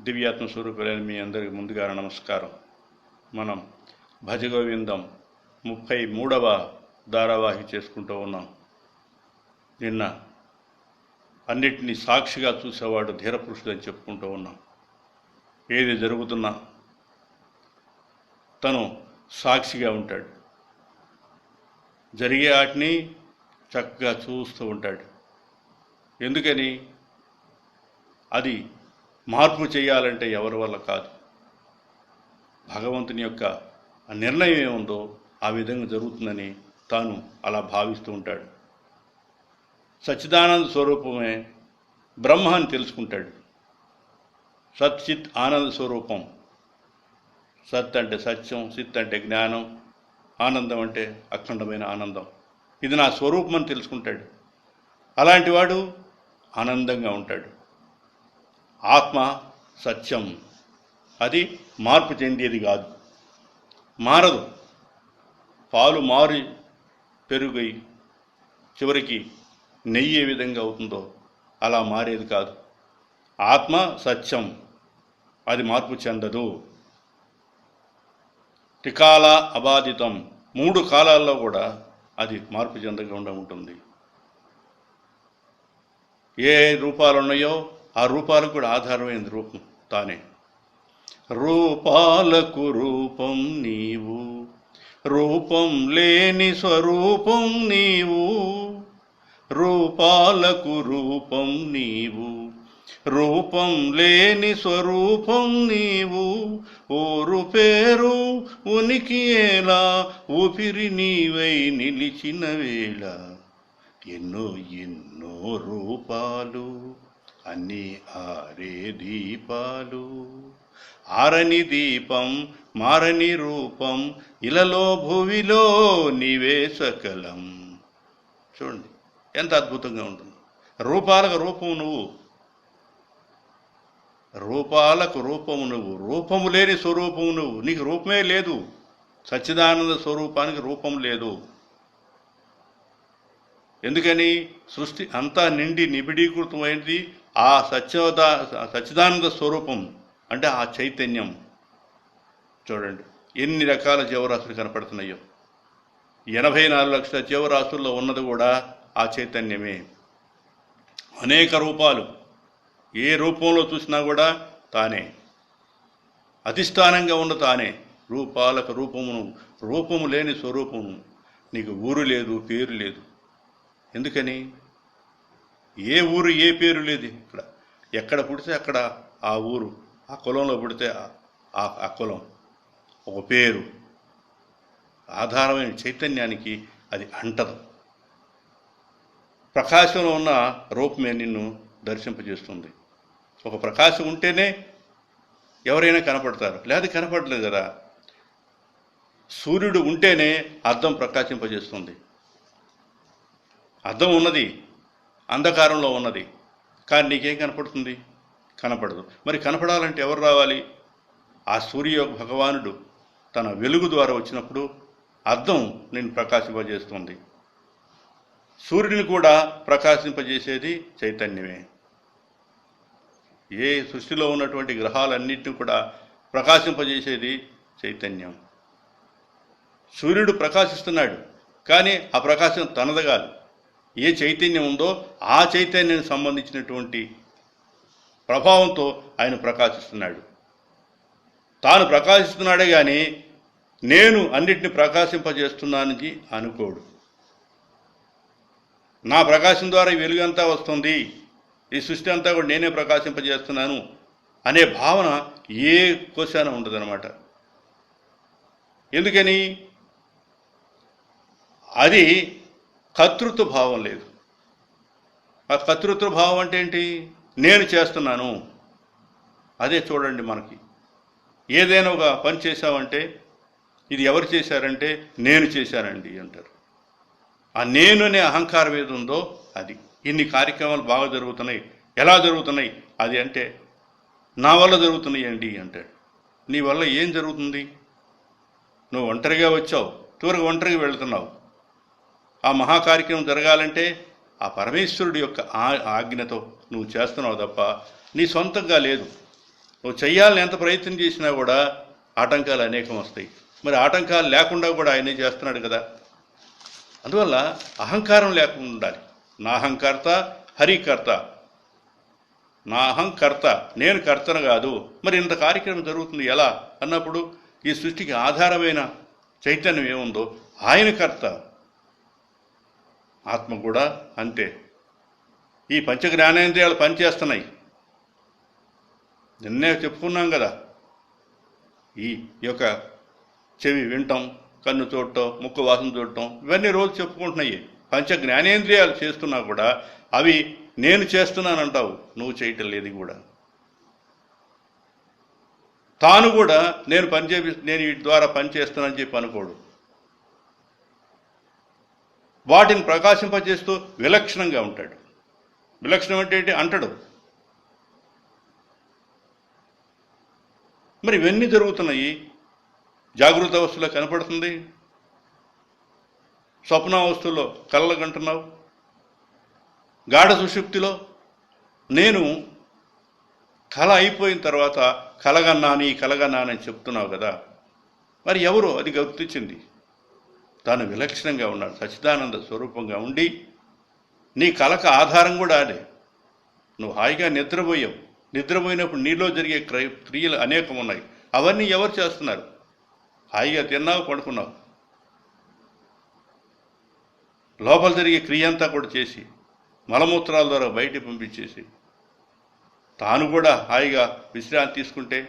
దివ్యాత్మ స్వరూపులైన మీ అందరికి ముందుగా నమస్కారం. మనం భజగోవిందం ముప్పై మూడవ ధారావాహి చేసుకుంటూ ఉన్నాం. నిన్న అన్నిటినీ సాక్షిగా చూసేవాడు ధీరపురుషుడు అని చెప్పుకుంటూ ఉన్నాం. ఏది జరుగుతున్నా తను సాక్షిగా ఉంటాడు. జరిగే వాటిని చక్కగా చూస్తూ ఉంటాడు. ఎందుకని? అది మార్పు చేయాలంటే ఎవరి వల్ల కాదు. భగవంతుని యొక్క నిర్ణయం ఏముందో ఆ విధంగా జరుగుతుందని తాను అలా భావిస్తూ ఉంటాడు. సచ్చిదానంద స్వరూపమే బ్రహ్మ అని తెలుసుకుంటాడు. సచ్చిత్ ఆనంద స్వరూపం. సత్ అంటే సత్యం సిత్ అంటే జ్ఞానం ఆనందం అంటే అఖండమైన ఆనందం. ఇది నా స్వరూపం అని తెలుసుకుంటాడు. అలాంటి వాడు ఆనందంగా ఉంటాడు. ఆత్మ సత్యం. అది మార్పు చెందేది కాదు. మారదు. పాలు మారి పెరుగై చివరికి నెయ్యి ఏ విధంగా అవుతుందో అలా మారేది కాదు. ఆత్మ సత్యం. అది మార్పు చెందదు. టికాల అబాధితం. మూడు కాలాల్లో కూడా అది మార్పు చెందకుండా ఉంటుంది. ఏ రూపాలు ఉన్నాయో ఆ రూపాలకు కూడా ఆధారమైనది రూపం తానే. రూపాలకు రూపం నీవు రూపం లేని స్వరూపం నీవు రూపాలకు రూపం నీవు రూపం లేని స్వరూపం నీవు ఊరు పేరు ఉనికి ఎలా ఊపిరి నీవై నిలిచిన వేళ ఎన్నో ఎన్నో రూపాలు అన్ని ఆరే దీపాలు. ఆరని దీపం మారని రూపం ఇలలో భువిలో నీవే సకలం. చూడండి ఎంత అద్భుతంగా ఉంటుంది. రూపాలకు రూపం నువ్వు. రూపాలకు రూపము నువ్వు. రూపము లేని స్వరూపము నువ్వు. నీకు రూపమే లేదు. సచ్చిదానంద స్వరూపానికి రూపం లేదు. ఎందుకని? సృష్టి అంతా నిండి నిబిడీకృతమైనది. ఆ సత్యవద సచ్చిదానంద స్వరూపం అంటే ఆ చైతన్యం. చూడండి ఎన్ని రకాల జీవరాశులు కనపడుతున్నాయో. ఎనభై నాలుగు లక్షల జీవరాశుల్లో ఉన్నది కూడా ఆ చైతన్యమే. అనేక రూపాలు. ఏ రూపంలో చూసినా కూడా తానే. అధిష్టానంగా ఉన్న తానే. రూపాలకు రూపమును రూపము లేని స్వరూపము. నీకు ఊరు లేదు పేరు లేదు. ఎందుకని? ఏ ఊరు ఏ పేరు లేదు ఇక్కడ. ఎక్కడ పుడితే అక్కడ ఆ ఊరు ఆ కులంలో పుడితే ఆ ఆ కులం. ఒక పేరు. ఆధారమైన చైతన్యానికి అది అంటదు. ప్రకాశంలో ఉన్న రూపమే నిన్ను దర్శింపజేస్తుంది. ఒక ప్రకాశం ఉంటేనే ఎవరైనా కనపడతారు. లేదా కనపడలేదు కదా. సూర్యుడు ఉంటేనే అర్థం ప్రకాశింపజేస్తుంది. అర్థం ఉన్నది. అంధకారంలో ఉన్నది. కానీ నీకేం కనపడుతుంది? కనపడదు. మరి కనపడాలంటే ఎవరు రావాలి? ఆ సూర్య భగవానుడు తన వెలుగు ద్వారా వచ్చినప్పుడు అర్థం నేను ప్రకాశింపజేస్తుంది. సూర్యుని కూడా ప్రకాశింపజేసేది చైతన్యమే. ఏ సృష్టిలో ఉన్నటువంటి గ్రహాలన్నింటినీ కూడా ప్రకాశింపజేసేది చైతన్యం. సూర్యుడు ప్రకాశిస్తున్నాడు. కానీ ఆ ప్రకాశం తనది కాదు. ఏ చైతన్యం ఉందో ఆ చైతన్యానికి సంబంధించినటువంటి ప్రభావంతో ఆయన ప్రకాశిస్తున్నాడు. తాను ప్రకాశిస్తున్నాడే కానీ నేను అన్నిటిని ప్రకాశింపజేస్తున్నానని అనుకోడు. నా ప్రకాశం ద్వారా ఈ వెలుగంతా వస్తుంది. ఈ సృష్టి అంతా కూడా నేనే ప్రకాశింపజేస్తున్నాను అనే భావన ఏ కోశాన ఉండదనమాట ఎందుకని? అది కర్తృత్వ భావం లేదు. ఆ కర్తృత్వ భావం అంటే ఏంటి? నేను చేస్తున్నాను. అదే చూడండి మనకి. ఏదైనా ఒక పని చేశావంటే ఇది ఎవరు చేశారంటే నేను చేశానండి అంటారు. ఆ నేను అనే అహంకారం ఏది ఉందో అది. ఇన్ని కార్యక్రమాలు బాగా జరుగుతున్నాయి. ఎలా జరుగుతున్నాయి? అది అంటే నా వల్ల జరుగుతున్నాయి అండి అంటాడు. నీ వల్ల ఏం జరుగుతుంది? నువ్వు ఒంటరిగా వచ్చావు. చివరికి ఒంటరిగా వెళుతున్నావు. ఆ మహాకార్యక్రమం జరగాలంటే ఆ పరమేశ్వరుడి యొక్క ఆ- ఆజ్ఞతో నువ్వు చేస్తున్నావు తప్ప నీ సొంతంగా లేదు. నువ్వు చెయ్యాలని ఎంత ప్రయత్నం చేసినా కూడా ఆటంకాలు అనేకం వస్తాయి. మరి ఆటంకాలు లేకుండా కూడా ఆయనే చేస్తున్నాడు కదా? అందువల్ల అహంకారం లేకుండా ఉండాలి. నా అహంకర్త హరికర్త. నా అహంకర్త నేను కర్తను కాదు. మరి ఇంత కార్యక్రమం జరుగుతుంది ఎలా? అన్నప్పుడు ఈ సృష్టికి ఆధారమైన చైతన్యం ఏముందో? ఆయన కర్త. ఆత్మ కూడా అంతే. ఈ పంచ జ్ఞానేంద్రియాలు పనిచేస్తున్నాయి. నిన్నే చెప్పుకున్నాం కదా. ఈ యొక్క చెవి వినటం కన్ను చూడటం ముక్కు వాసన చూడటం ఇవన్నీ రోజు చెప్పుకుంటున్నాయి. పంచ జ్ఞానేంద్రియాలు చేస్తున్నా కూడా అవి నేను చేస్తున్నానంటావు. నువ్వు చేయటం లేదు కూడా. తాను కూడా నేను పనిచే నేను వీటి ద్వారా పనిచేస్తున్నానని చెప్పి అనుకోడు. వాటిని ప్రకాశింపజేస్తూ విలక్షణంగా ఉంటాడు. విలక్షణం అంటే ఏంటి? అంటాడు. మరి ఇవన్నీ జరుగుతున్నాయి. జాగృత అవస్థలో కనపడుతుంది. స్వప్నావస్థలో కళ్ళగంటున్నావు గాఢ సుషుప్తిలో నేను కళ అయిపోయిన తర్వాత కలగన్నాని కలగన్నానని చెప్తున్నావు కదా. మరి ఎవరు? అది గుర్తించింది. తాను విలక్షణంగా ఉన్నాడు సచ్చిదానంద స్వరూపంగా ఉండి నీ కళకు ఆధారం కూడా అదే. నువ్వు హాయిగా నిద్రపోయావు. నిద్రపోయినప్పుడు నీలో జరిగే క్రై క్రియలు అనేకం ఉన్నాయి. అవన్నీ ఎవరు చేస్తున్నారు? హాయిగా తిన్నావు పడుకున్నావు. లోపల జరిగే క్రియ అంతా కూడా చేసి మలమూత్రాల ద్వారా బయటికి పంపించేసి తాను కూడా హాయిగా విశ్రాంతి తీసుకుంటే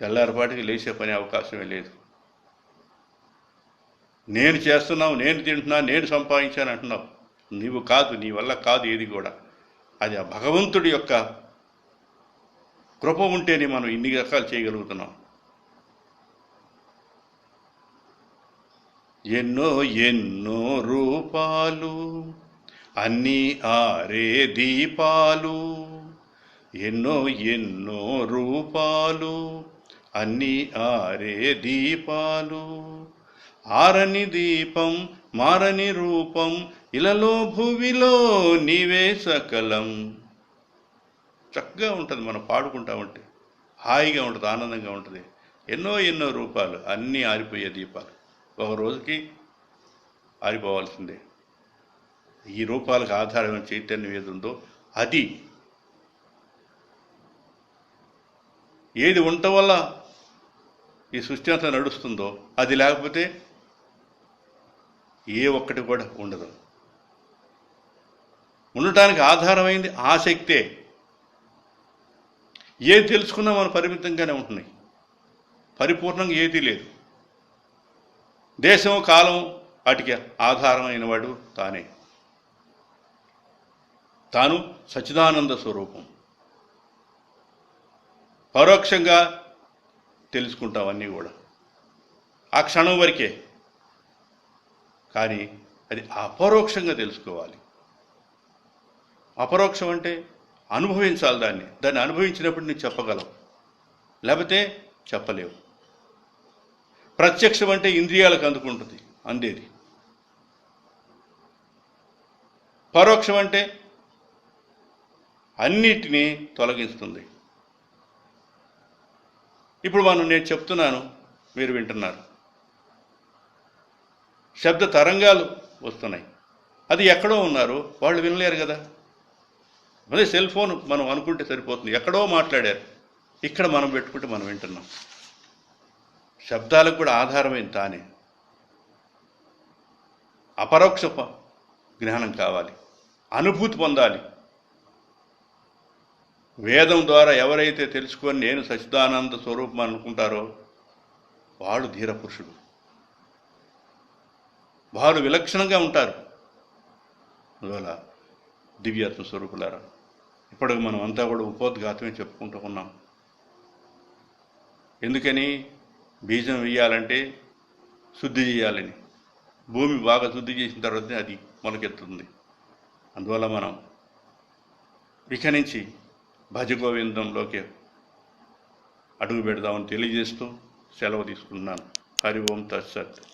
తెల్లారిపాటికి లేచే పని అవకాశమే లేదు. నేను చేస్తున్నావు నేను తింటున్నా నేను సంపాదించాను అంటున్నావు. నీవు కాదు నీ వల్ల కాదు ఏది కూడా. అది ఆ భగవంతుడి యొక్క కృప ఉంటేనే మనం ఇన్ని రకాలు చేయగలుగుతున్నాం. ఎన్నో ఎన్నో రూపాలు అన్నీ ఆరే దీపాలు. ఎన్నో ఎన్నో రూపాలు అన్నీ ఆరే దీపాలు. ఆరని దీపం మారని రూపం ఇలలో భువిలో నీవే సకలం. చక్కగా ఉంటుంది మనం పాడుకుంటా ఉంటే. హాయిగా ఉంటుంది ఆనందంగా ఉంటుంది. ఎన్నో ఎన్నో రూపాలు అన్నీ ఆరిపోయే దీపాలు. ఒక రోజుకి ఆరిపోవాల్సిందే. ఈ రూపాలకు ఆధారమైన చైతన్యం ఏది ఉందో అది. ఏది ఉండటం వల్ల ఈ సృష్టి అంతా నడుస్తుందో అది లేకపోతే ఏ ఒక్కటి కూడా ఉండదు. ఉండటానికి ఆధారమైంది ఆసక్తే ఏది తెలుసుకున్నా మనం పరిమితంగానే ఉంటున్నాయి. పరిపూర్ణంగా ఏదీ లేదు. దేశం కాలం వాటికి ఆధారమైన వాడు తానే. తాను సచ్చిదానంద స్వరూపం. పరోక్షంగా తెలుసుకుంటాం అన్నీ కూడా. ఆ క్షణం వరకే కానీ అది అపరోక్షంగా తెలుసుకోవాలి. అపరోక్షం అంటే అనుభవించాలి దాన్ని. దాన్ని అనుభవించినప్పుడు నువ్వు చెప్పగలవు లేకపోతే చెప్పలేవు. ప్రత్యక్షం అంటే ఇంద్రియాలకు అందుకుంటుంది అందేది. పరోక్షం అంటే అన్నిటినీ తొలగిస్తుంది. ఇప్పుడు మనం నేను చెప్తున్నాను మీరు వింటున్నారు. శబ్ద తరంగాలు వస్తున్నాయి. అది ఎక్కడో ఉన్నారు. వాళ్ళు వినలేరు కదా. అదే సెల్ ఫోన్ మనం అనుకుంటే సరిపోతుంది. ఎక్కడో మాట్లాడారు. ఇక్కడ మనం పెట్టుకుంటే మనం వింటున్నాం. శబ్దాలకు కూడా ఆధారమైన తానే. అపరోక్ష జ్ఞానం కావాలి. అనుభూతి పొందాలి. వేదం ద్వారా ఎవరైతే తెలుసుకొని నేను సచిదానంద స్వరూపం అనుకుంటారో వాడు ధీరపురుషుడు వారు విలక్షణంగా ఉంటారు. అందువల్ల దివ్యాత్మ స్వరూపులారా ఇప్పటికి మనం అంతా కూడా ఉపోద్ఘాతమే చెప్పుకుంటూ ఉన్నాం. ఎందుకని? బీజం వేయాలంటే శుద్ధి చేయాలని. భూమి బాగా శుద్ధి చేసిన తర్వాతనే అది మొలకెత్తుంది అందువల్ల మనం ఇక నుంచి భజగోవిందంలోకి అడుగు పెడదామని తెలియజేస్తూ సెలవు తీసుకుంటున్నాను. హరి ఓం తత్సత్.